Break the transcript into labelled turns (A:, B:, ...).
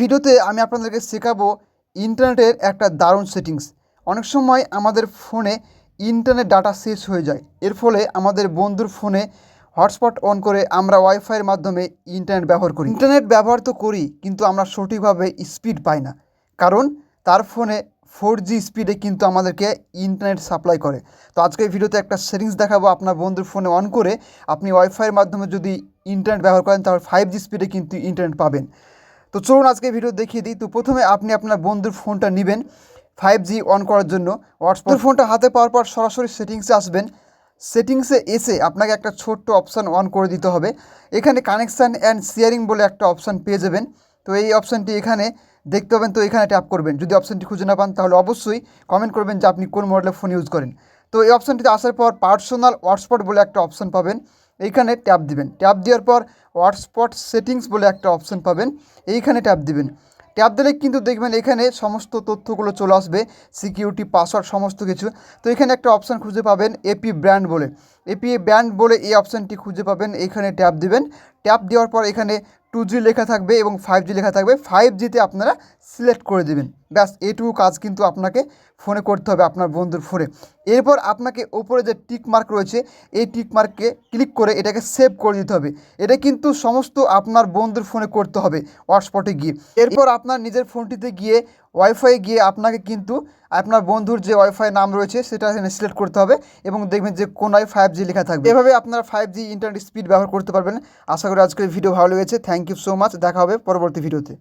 A: ভিডিওতে আমি আপনাদেরকে শেখাবো ইন্টারনেটের একটা দারুণ সেটিংস। অনেক সময় আমাদের ফোনে ইন্টারনেট ডাটা শেষ হয়ে যায়। এর ফলে আমাদের বন্ধুর ফোনে হটস্পট অন করে আমরা ওয়াইফাইয়ের মাধ্যমে ইন্টারনেট ব্যবহার করি। ইন্টারনেট ব্যবহার তো করি, কিন্তু আমরা সঠিকভাবে স্পিড পাই না। কারণ তার ফোনে ফোর জি স্পিডে কিন্তু আমাদেরকে ইন্টারনেট সাপ্লাই করে। তো আজকে এই ভিডিওতে একটা সেটিংস দেখাবো আপনার বন্ধুর ফোনে অন করে। আপনি ওয়াইফাইয়ের মাধ্যমে যদি ইন্টারনেট ব্যবহার করেন, তাহলে ফাইভ জি স্পিডে কিন্তু ইন্টারনেট পাবেন। তো চলুন আজকে ভিডিও দেখিয়ে দিই। তো প্রথমে আপনি আপনার বন্ধুর ফোনটা নেবেন ফাইভ জি অন করার জন্য। হোয়াটসঅ্যাপ ফোনটা হাতে পাওয়ার পর সরাসরি সেটিংসে আসবেন। সেটিংসে এসে আপনাকে একটা ছোট্ট অপশান অন করে দিতে হবে। এখানে কানেকশান অ্যান্ড শেয়ারিং বলে একটা অপশান পেয়ে যাবেন। তো এই অপশানটি এখানে দেখতে পাবেন। তো এখানে ট্যাপ করবেন। যদি অপশানটি খুঁজে না পান, তাহলে অবশ্যই কমেন্ট করবেন যে আপনি কোন মডেলের ফোন ইউজ করেন। তো এই অপশানটিতে আসার পর পার্সোনাল হটস্পট বলে একটা অপশান পাবেন। এইখানে ট্যাপ দিবেন। ট্যাপ দেওয়ার পর হটস্পট সেটিংস বলে একটা অপশান পাবেন। এইখানে ট্যাপ দিবেন। ট্যাপ দিলে কিন্তু দেখবেন এখানে সমস্ত তথ্যগুলো চলে আসবে। সিকিউরিটি, পাসওয়ার্ড, সমস্ত কিছু। তো এখানে একটা অপশান খুঁজে পাবেন এপি ব্র্যান্ড বলে। এপি ব্র্যান্ড বলে এই অপশানটি খুঁজে পাবেন। এখানে ট্যাপ দিবেন। ট্যাপ দেওয়ার পর এখানে টু জি লেখা থাকবে এবং ফাইভ জি লেখা থাকবে। ফাইভ জিতে আপনারা সিলেক্ট করে দেবেন। ব্যাস, এইটুকু কাজ কিন্তু আপনাকে ফোনে করতে হবে আপনার বন্ধুর ফোনে এরপর আপনাকে ওপরে যে টিক মার্ক রয়েছে, এই টিক মার্ককে ক্লিক করে এটাকে সেভ করে দিতে হবে। এটা কিন্তু সমস্ত আপনার বন্ধুর ফোনে করতে হবে হটস্পটে গিয়ে। এরপর আপনার নিজের ফোনটিতে গিয়ে ওয়াইফাই গিয়ে আপনাকে কিন্তু আপনার বন্ধুর যে ওয়াইফাই নাম রয়েছে, সেটা এখানে সিলেক্ট করতে হবে এবং দেখবেন যে কোনায় ফাইভ জি লেখা থাকবে। এভাবে আপনারা ফাইভ জি ইন্টারনেট স্পিড ব্যবহার করতে পারবেন। আশা করি আজকের ভিডিও ভালো লেগেছে। থ্যাংক ইউ সো মাচ দেখা হবে পরবর্তী ভিডিওতে